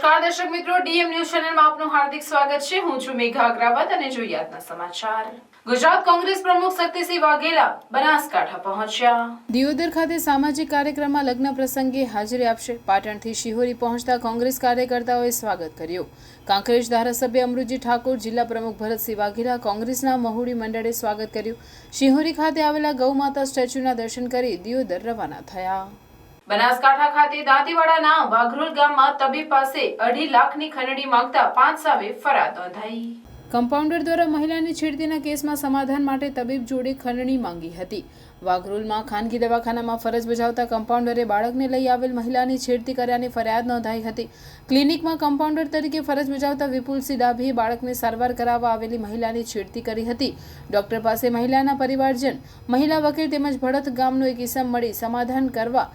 નમસ્કાર, દર્શક મિત્રો. ડીએમ ન્યૂઝ ચેનલમાં આપનું હાર્દિક સ્વાગત છે. હું છું મેઘા અગ્રવાલ અને જોઈએ સમાચાર. ગુજરાત કોંગ્રેસ પ્રમુખ શક્તિસિંહ વાઘેલા બનાસકાંઠા પહોંચ્યા. દિયોદર ખાતે સામાજિક કાર્યક્રમમાં લગ્ન પ્રસંગે હાજરી આપશે. પાટણથી શિહોરી પહોંચતા કોંગ્રેસ કાર્યકર્તાઓએ સ્વાગત કર્યું. કાંકરેજ ધારાસભ્ય અમૃતજી ઠાકોર, જિલ્લા પ્રમુખ ભરતસિંહ વાઘેલા, કોંગ્રેસના મહુડી મંડળે સ્વાગત કર્યું. શિહોરી ખાતે આવેલા ગૌમાતા સ્ટેચ્યુના દર્શન કરી દિયોદર રવાના થયા. બનાસકાંઠા ખાતે દાંતીવાડાના વાઘરોલ ગામમાં તબીબ પાસે અઢી લાખની ખંડણી માંગતા પાંચ સામે ફરિયાદ નોંધાઈ. કમ્પાઉન્ડર દ્વારા મહિલાની છેડતીના કેસમાં સમાધાન માટે તબીબ જોડે ખંડણી માંગી હતી. વાઘરોલમાં ખાનગી દવાખાનામાં ફરજ બજાવતા કમ્પાઉન્ડરે બાળકને લઈ આવેલ મહિલાની છેડતી કર્યાની ફરિયાદ નોંધાઈ હતી. ક્લિનિકમાં કમ્પાઉન્ડર તરીકે ફરજ બજાવતા વિપુલસિંહ ડાભીએ બાળકને સારવાર કરાવવા આવેલી મહિલાની છેડતી કરી હતી. ડોક્ટર પાસે મહિલાના પરિવારજન, મહિલા વકીલ તેમજ ભડત ગામનો એક ઇસમ મળી સમાધાન કરવા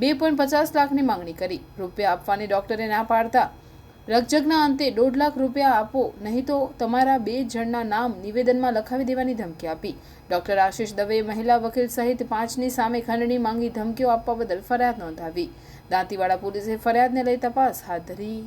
બે પોઈન્ટ પચાસ લાખની માંગણી કરી. રૂપિયા આપવાની ડોક્ટરે ના પાડતા. રકજગના અંતે દોઢ લાખ રૂપિયા આપો, નહીં તો તમારા બે જણના નામ નિવેદનમાં લખાવી દેવાની ધમકી આપી. ડોક્ટર આશીષ દવેએ મહિલા વકીલ સહિત પાંચની સામે ખંડણી માંગી ધમકીઓ આપવા બદલ ફરિયાદ નોંધાવી. દાંતીવાડા પોલીસે ફરિયાદને લઈ તપાસ હાથ ધરી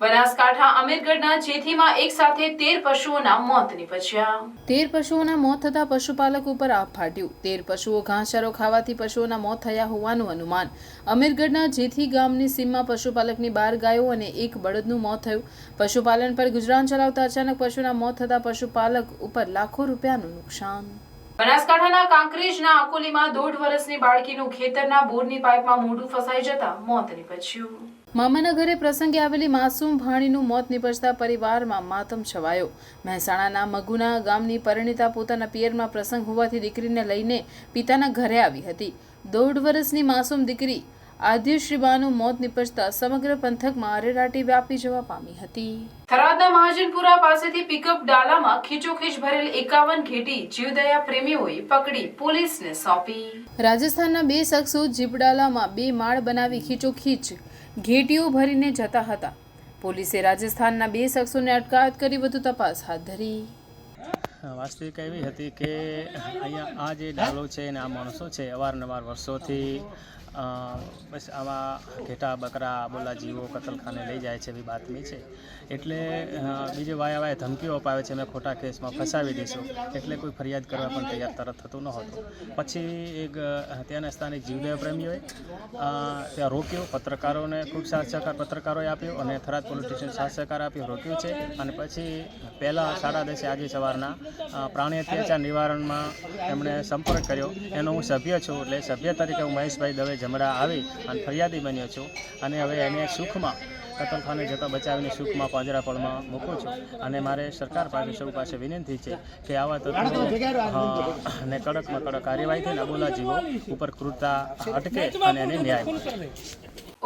બનાસકાંઠા અમીરગઢના જેથીમાં એક સાથે તેર પશુઓના મોત નીપજ્યા. તેર પશુઓના મોત થતા પશુપાલક ઉપર આપ ફાટ્યું. તેર પશુઓ ઘાસચારો ખાવાથી પશુઓના મોત થયા હોવાનું અનુમાન. અમીરગઢના જેથી ગામની સીમમાં પશુપાલકની બાર ગાયો અને એક બળદનું મોત થયું. પશુપાલન પર ગુજરાન ચલાવતા અચાનક પશુના મોત થતા પશુપાલક ઉપર લાખો રૂપિયાનું નુકસાન. બનાસકાંઠાના કાંકરેજના આકોલીમાં દોઢ વર્ષની બાળકીનું ખેતરના બોરની પાઇપમાં મોઢું ફસાઈ જતા મોત નીપજ્યું. મામાના ઘરે પ્રસંગે આવેલી માસૂમ ભાણીનું મોત નિપજતા પરિવારમાં માતમ છવાયો. મહેસાણાના મગુના ગામની પરિણીતા પોતાના પિયરમાં પ્રસંગ હોવાથી દીકરીને લઈને પિતાના ઘરે આવી હતી. દોઢ વર્ષની માસૂમ દીકરી આદ્યશ્રીબાનું મોત નિપજતા સમગ્ર પંથકમાં અરેરાટી વ્યાપી જવા પામી હતી. થરાદના મહાજનપુરા પાસેથી પિકઅપ ડાલામાં ખીચોખીચ ભરેલ એકાવન ઘેટી જીવદયા પ્રેમીઓએ પકડી પોલીસને સોંપી. રાજસ્થાનના બે શખ્સો જીપડાલામાં બે માળ બનાવી ખીચોખીચ ઘેટીઓ ભરીને જતા હતા. પોલીસે રાજસ્થાનના બે શખ્સોને અટકાયત કરી વધુ તપાસ હાથ ધરી. વાસ્તવિક એવી હતી કે અહીંયા આ જે ડાલો છે અને આ માણસો છે, અવારનવાર વર્ષોથી બસ આવા ઘેટા બકરા બોલા જીવો કતલખાને લઈ જાય છે એવી બાતમી છે. એટલે બીજે વાયા વાયા ધમકીઓ અપાવે છે, અમે ખોટા કેસમાં ફસાવી દઈશું. એટલે કોઈ ફરિયાદ કરવા પણ તૈયાર તરત થતું નહોતું પછી એક ત્યાંના સ્થાનિક જીવદેવ પ્રેમીઓએ ત્યાં રોક્યો, પત્રકારોને ખૂબ સાથ સહકાર પત્રકારોએ આપ્યો અને થરાદ પોલીસ સ્ટેશન સાથ સહકાર આપ્યો રોક્યું છે. અને પછી પહેલાં સાડા દસે આજે સવારના પ્રાણી અત્યાચાર નિવારણમાં એમણે સંપર્ક કર્યો. એનો હું સભ્ય છું, એટલે સભ્ય તરીકે હું મહેશભાઈ દવે જમડા આવી અને ફરિયાદી બન્યો છું. અને હવે એને સુખમાં, કતલખાને જતા બચાવીને સુખમાં પાંજરાપળમાં મૂકું છું. અને મારે સરકાર પાસે સૌ પાસે વિનંતી છે કે આવા તત્વો અને કડકમાં કડક કાર્યવાહી થઈને અબોલા જીવો ઉપર ક્રૂરતા અટકે અને એને ન્યાય મળે.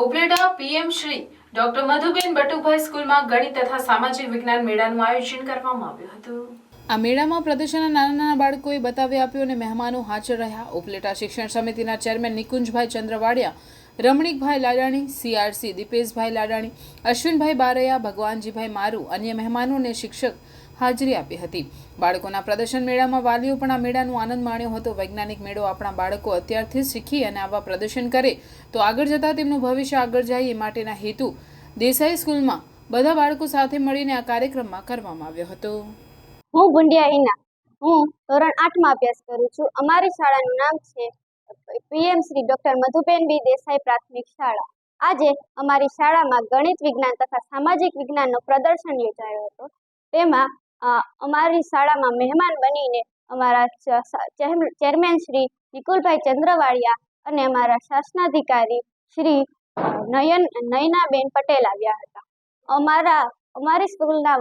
ઉપલેટા પીએમ શ્રી ડોક્ટર મધુબેન બટુભાઈ સ્કૂલમાં ગણિત તથા સામાજિક વિજ્ઞાન મેળાનું આયોજન કરવામાં આવ્યું હતું. આ મેળામાં પ્રદર્શનના નાના નાના બાળકોએ બતાવી આપ્યું અને મહેમાનો હાજર રહ્યા. ઉપલેટા શિક્ષણ સમિતિના ચેરમેન નિકુંજભાઈ ચંદ્રવાડિયા, રમણીકભાઈ લાડાણી, સીઆરસી દીપેશભાઈ લાડાણી, અશ્વિનભાઈ બારૈયા, ભગવાનજીભાઈ મારુ અન્ય મહેમાનો અને શિક્ષક હાજરી આપી હતી. બાળકોના પ્રદર્શન મેળામાં વાલીઓ પણ આ મેળાનો આનંદ માણ્યો હતો. વૈજ્ઞાનિક મેળો આપણા બાળકો અત્યારથી શીખી અને આવા પ્રદર્શન કરે તો આગળ જતાં તેમનું ભવિષ્ય આગળ જાય એ માટેના હેતુ દેસાઈ સ્કૂલમાં બધા બાળકો સાથે મળીને આ કાર્યક્રમમાં કરવામાં આવ્યો હતો. હું ભુંડિયા હિના. હું ધોરણ આઠમાં અભ્યાસ કરું છું. અમારી શાળાનું નામ છે PM Shri doctor Madhuben B Desai પ્રાથમિક શાળા. આજે અમારી શાળામાં ગણિત વિજ્ઞાન તથા સામાજિક વિજ્ઞાનનો પ્રદર્શન યોજાયો હતો. તેમાં અમારી શાળામાં મહેમાન બનીને અમારા ચેરમેન શ્રી નિકુલભાઈ ચંદ્રવાળિયા અને અમારા શાસનાધિકારી શ્રી નયન, નયનાબેન પટેલ આવ્યા હતા. અમારા, અમારી સ્કૂલના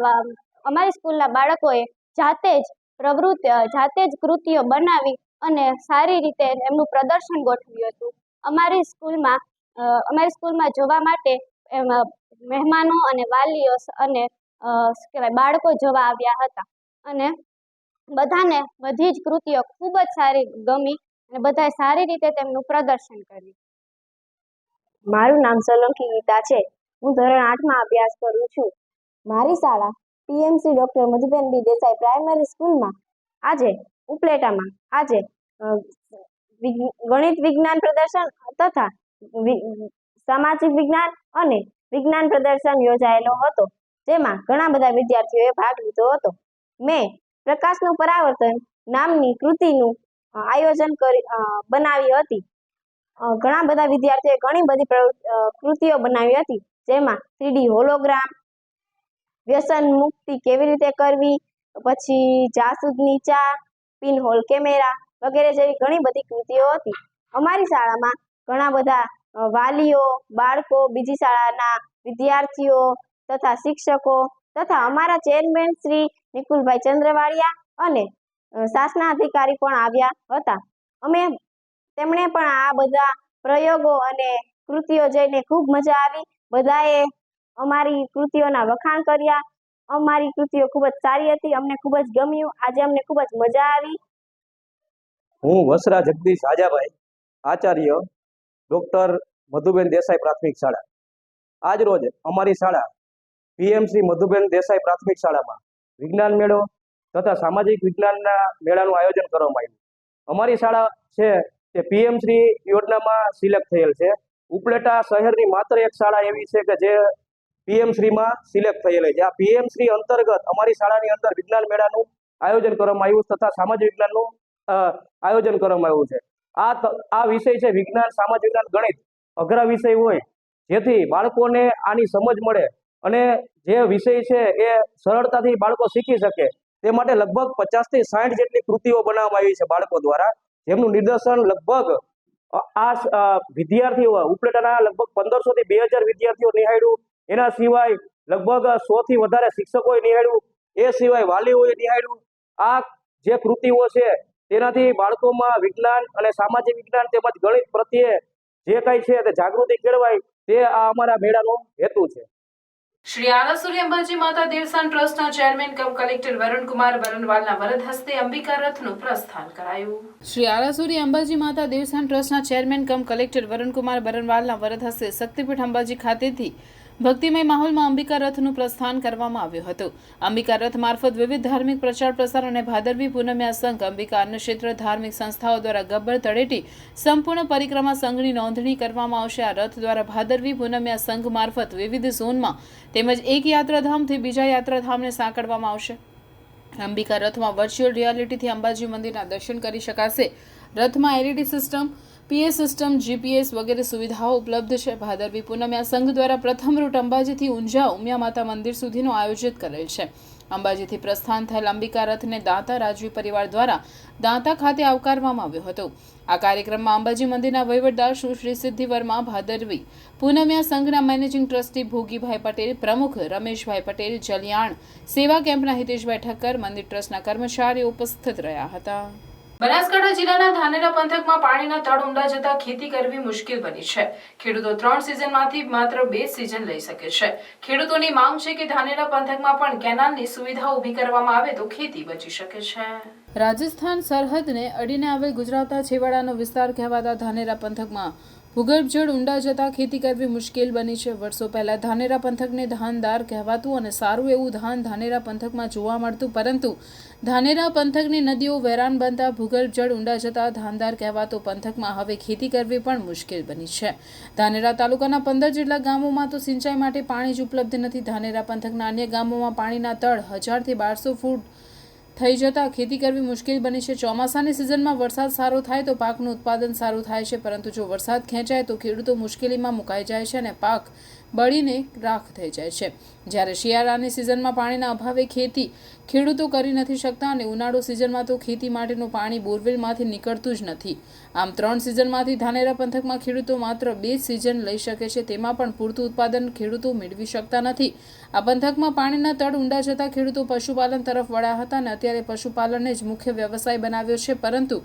અમારી સ્કૂલના બાળકોએ જાતે જ પ્રવૃત્તિ જાતે જ કૃતિઓ બનાવી અને સારી રીતે એમનું પ્રદર્શન ગોઠવ્યું હતું. અમારી સ્કૂલમાં અમારી સ્કૂલમાં જોવા માટે મહેમાનો અને વાલીઓ અને કહેવાય, બાળકો જોવા આવ્યા હતા. અને બધાને બધી જ કૃતિઓ ખૂબ જ સારી ગમી અને બધાએ સારી રીતે તેમનું પ્રદર્શન કર્યું. મારું નામ સોલંકી ગીતા છે. હું ધોરણ આઠમાં અભ્યાસ કરું છું. મારી શાળા PMC doctor Madhuben B Desai primary સ્કૂલમાં આજે ઉપલેટામાં આજે ગણિત વિજ્ઞાન પ્રદર્શન તથા સામાજિક વિજ્ઞાન અને વિજ્ઞાન પ્રદર્શન યોજાયેલો હતો, જેમાં ઘણા બધા વિદ્યાર્થીઓએ ભાગ લીધો હતો. મેં પ્રકાશનું પરાવર્તન નામની કૃતિનું આયોજન કરી બનાવી હતી. ઘણા બધા વિદ્યાર્થીઓએ ઘણી બધી કૃતિઓ બનાવી હતી, જેમાં થ્રીડી હોલોગ્રામ વ્યસન મુક્તિ કેવી રીતે કરવી? પછી જાસૂદની ચા, પિનહોલ કેમેરા વગેરે જેવી ઘણી બધી કૃતિઓ હતી. અમારી શાળામાં ઘણા બધા વાલીઓ, બાળકો, બીજી શાળાના વિદ્યાર્થીઓ તથા શિક્ષકો તથા અમારા ચેરમેન શ્રી નિકુલભાઈ ચંદ્રવાળિયા અને શાસના શાસનાધિકારી પણ આવ્યા હતા. અમે તેમણે પણ આ બધા પ્રયોગો અને કૃતિઓ જઈને ખૂબ મજા આવી. બધાએ અમારી કૃતિઓના વખાણ કર્યા. અમારી કૃતિઓ ખૂબ જ સારી હતી. અમને ખૂબ જ ગમ્યું. આજે અમને ખૂબ જ મજા આવી. હું વસરા જગદીશ હાજાભાઈ આચાર્ય ડૉક્ટર મધુબેન દેસાઈ પ્રાથમિક શાળા. આજ રોજ અમારી શાળા પીએમસી મધુબેન દેસાઈ પ્રાથમિક શાળામાં વિજ્ઞાન મેળો તથા સામાજિક વિજ્ઞાનના મેળાનું આયોજન કરવામાં આવ્યું. અમારી શાળા છે તે પીએમશ્રી યોજનામાં સિલેક્ટ થયેલ છે. ઉપલેટા શહેરની માત્ર એક શાળા એવી છે કે જે પીએમશ્રીમાં સિલેક્ટ થયેલી છે. આ પીએમશ્રી અંતર્ગત અમારી શાળાની અંદર વિજ્ઞાન મેળાનું આયોજન કરવામાં આવ્યું તથા સામાજિક વિજ્ઞાનનું આયોજન કરવામાં આવ્યું છે. આ આ વિષય છે વિજ્ઞાન, સામાજિક વિજ્ઞાન, ગણિત. અઘરા વિષય હોય, જેથી બાળકોને આની સમજ મળે અને જે વિષય છે એ સરળતાથી બાળકો શીખી શકે. તે માટે લગભગ પચાસથી સાઠ જેટલી કૃતિઓ બનાવવામાં આવી છે બાળકો દ્વારા. જેમનું નિદર્શન લગભગ આ વિદ્યાર્થીઓ, ઉપલેટાના લગભગ પંદરસો થી બે હજાર વિદ્યાર્થીઓ નિહાળ્યું. એના સિવાય લગભગ સો થી વધારે શિક્ષકોએ નિહાળ્યું. એ સિવાય વાલીઓએ નિહાળ્યું. આ જે કૃતિઓ છે તેનાથી બાળકોમાં વિજ્ઞાન અને સામાજિક વિજ્ઞાન તેમજ ગણિત પ્રત્યે જે કઈ છે તે જાગૃતિ કેળવાય તે આ અમારા મેળાનો હેતુ છે. શ્રી આરાસુરી અંબાજી માતા દેવસ્થાન ટ્રસ્ટના ચેરમેન કમ કલેક્ટર વરુણકુમાર બરનવાલના વરદ હસ્તે અંબિકા રથનું પ્રસ્થાન કરાયું. શ્રી આરાસુરી અંબાજી માતા દેવસ્થાન ટ્રસ્ટના ચેરમેન કમ કલેક્ટર વરુણકુમાર બરનવાલના વરદ હસ્તે શક્તિપીઠ અંબાજી ખાતેથી ભક્તિમય માહોલમાં અંબિકા રથનું પ્રસ્થાન કરવામાં આવ્યું હતું. અંબિકા રથ મારફત વિવિધ ધાર્મિક પ્રચાર, પ્રસાર અને ભાદરવી પૂનમ્યા સંઘ અંબિકા ક્ષેત્ર ધાર્મિક સંસ્થાઓ દ્વારા ગબ્બર તળેટી સંપૂર્ણ પરિક્રમા સંઘની નોંધણી કરવામાં આવશે. આ રથ દ્વારા ભાદરવી પૂનમ્યા સંઘ મારફત વિવિધ ઝોનમાં તેમજ એક યાત્રાધામથી બીજા યાત્રાધામને સાંકળવામાં આવશે. અંબિકા રથમાં વર્ચ્યુઅલ રિયાલિટીથી અંબાજી મંદિરના દર્શન કરી શકાશે. રથમાં LED system PA system GPS વગેરે સુવિધાઓ ઉપલબ્ધ છે. ભાદરવી પૂનમ્યા સંઘ દ્વારા પ્રથમ રૂટ અંબાજીથી ઊંઝા ઉમિયા માતા મંદિર સુધીનો આયોજિત કરેલ છે. અંબાજીથી પ્રસ્થાન થયેલ અંબિકા રથને દાંતા રાજવી પરિવાર દ્વારા દાંતા ખાતે આવકારવામાં આવ્યો હતો. આ કાર્યક્રમમાં અંબાજી મંદિરના વહીવટદાર સુશ્રી સિદ્ધિ વર્મા, ભાદરવી પૂનમ્યા સંઘના મેનેજિંગ ટ્રસ્ટી ભોગીભાઈ પટેલ, પ્રમુખ રમેશભાઈ પટેલ, જલિયાણ સેવા કેમ્પના હિતેશભાઈ ઠક્કર, મંદિર ટ્રસ્ટના કર્મચારીઓ ઉપસ્થિત રહ્યા હતા. બનાસકાંઠા જિલ્લાના ધાનેરા પંથકમાં પાણીના તળ ઊંડા જતા ખેતી કરવી મુશ્કેલ બની છે. ખેડૂતો ત્રણ સિઝનમાંથી માત્ર બે સિઝન લઈ શકે છે. ખેડૂતોની માંગ છે કે ધાનેરા પંથકમાં પણ કેનાલની સુવિધા ઊભી કરવામાં આવે તો ખેતી બચી શકે છે. રાજસ્થાન સરહદને અડીને આવેલ ગુજરાતના છેવાડાનો વિસ્તાર કહેવાતા ધાનેરા પંથકમાં ભૂગર્ભ જળ ઊંડા જતા ખેતી કરવી મુશ્કેલ બની છે. વર્ષો પહેલાં ધાનેરા પંથકને ધાનદાર કહેવાતું અને સારું એવું ધાન ધાનેરા પંથકમાં જોવા મળતું. પરંતુ ધાનેરા પંથકની નદીઓ વેરાન બનતા ભૂગર્ભ જળ ઊંડા જતા ધાનદાર કહેવાતો પંથકમાં હવે ખેતી કરવી પણ મુશ્કેલ બની છે. ધાનેરા તાલુકાના પંદર જેટલા ગામોમાં તો સિંચાઈ માટે પાણી જ ઉપલબ્ધ નથી. ધાનેરા પંથકના અન્ય ગામોમાં પાણીના તળ હજારથી બારસો ફૂટ થઈ જતા ખેતી કરવી મુશ્કેલ બની છે. ચોમાસાની સિઝનમાં વરસાદ સારો થાય તો પાકનું ઉત્પાદન સારું થાય છે, પરંતુ જો વરસાદ ખેંચાય તો ખેડૂતો મુશ્કેલીમાં મુકાઈ જાય છે અને પાક બળીને રાખ થઈ જાય છે. જ્યારે શિયાળાની સિઝનમાં પાણીના અભાવે ખેતી ખેડૂતો કરી નથી શકતા અને ઉનાળો સિઝનમાં તો ખેતી માટેનું પાણી બોરવેલમાંથી નીકળતું જ નથી. આમ ત્રણ સિઝનમાંથી ધાનેરા પંથકમાં ખેડૂતો માત્ર બે સિઝન લઈ શકે છે, તેમાં પણ પૂરતું ઉત્પાદન ખેડૂતો મેળવી શકતા નથી. આ પંથકમાં પાણીના તળ ઊંડા જતા ખેડૂતો પશુપાલન તરફ વળ્યા હતા અને અત્યારે પશુપાલનને જ મુખ્ય વ્યવસાય બનાવ્યો છે, પરંતુ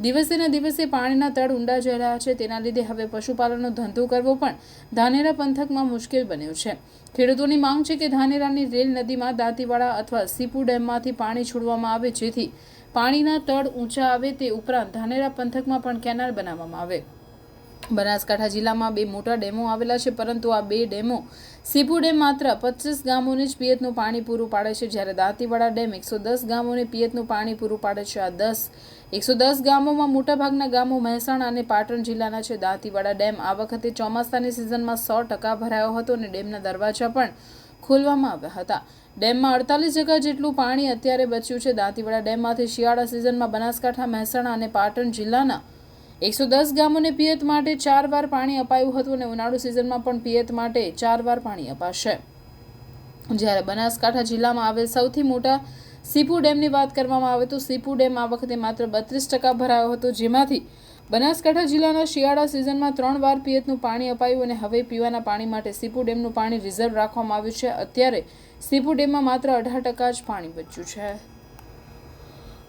દિવસે ને દિવસે પાણીના તળ ઊંડા જઈ રહ્યા છે. તેના લીધે હવે પશુપાલનનો ધંધો કરવો પણ ધાનેરા પંથકમાં મુશ્કેલ બન્યો છે. ખેડૂતોની માંગ છે કે ધાનેરાની રેલ નદીમાં દાંતીવાડા અથવા સીપુ ડેમમાંથી પાણી છોડવામાં આવે, જેથી પાણીના તળ ઊંચા આવે તે ઉપરાંત ધાનેરા પંથકમાં પણ કેનાલ બનાવવામાં આવે. બનાસકાંઠા જિલ્લામાં બે મોટા ડેમો આવેલા છે, પરંતુ આ બે ડેમો સીપુ ડેમ માત્ર પચીસ ગામોને જ પિયતનું પાણી પૂરું પાડે છે, જ્યારે દાંતીવાડા ડેમ એકસો દસ ગામોને પિયતનું પાણી પૂરું પાડે છે. આ દસ એકસો દસ ગામોમાં મોટાભાગના ગામો મહેસાણા અને પાટણ જિલ્લાના છે. દાંતીવાડા ડેમ આ વખતે ચોમાસાની સિઝનમાં સો ટકા ભરાયો હતો અને ડેમના દરવાજા પણ ખોલવામાં આવ્યા હતા. ડેમમાં અડતાલીસ ટકા જેટલું પાણી અત્યારે બચ્યું છે. દાંતીવાડા ડેમમાંથી શિયાળા સિઝનમાં બનાસકાંઠા, મહેસાણા અને પાટણ જિલ્લાના એકસો દસ ગામોને પિયત માટે ચાર વાર પાણી અપાયું હતું અને ઉનાળુ સિઝનમાં પણ પિયત માટે ચાર વાર પાણી અપાશે. જ્યારે બનાસકાંઠા જિલ્લામાં આવેલ સૌથી મોટા સીપુ ડેમની વાત કરવામાં આવે તો સીપુ ડેમ આ વખતે માત્ર બત્રીસ ટકા ભરાયો હતો, જેમાંથી બનાસકાંઠા જિલ્લાના શિયાળા સિઝનમાં ત્રણ વાર પિયતનું પાણી અપાયું અને હવે પીવાના પાણી માટે સીપુ ડેમનું પાણી રિઝર્વ રાખવામાં આવ્યું છે. અત્યારે સીપુ ડેમમાં માત્ર અઢાર ટકા જ પાણી બચ્યું છે.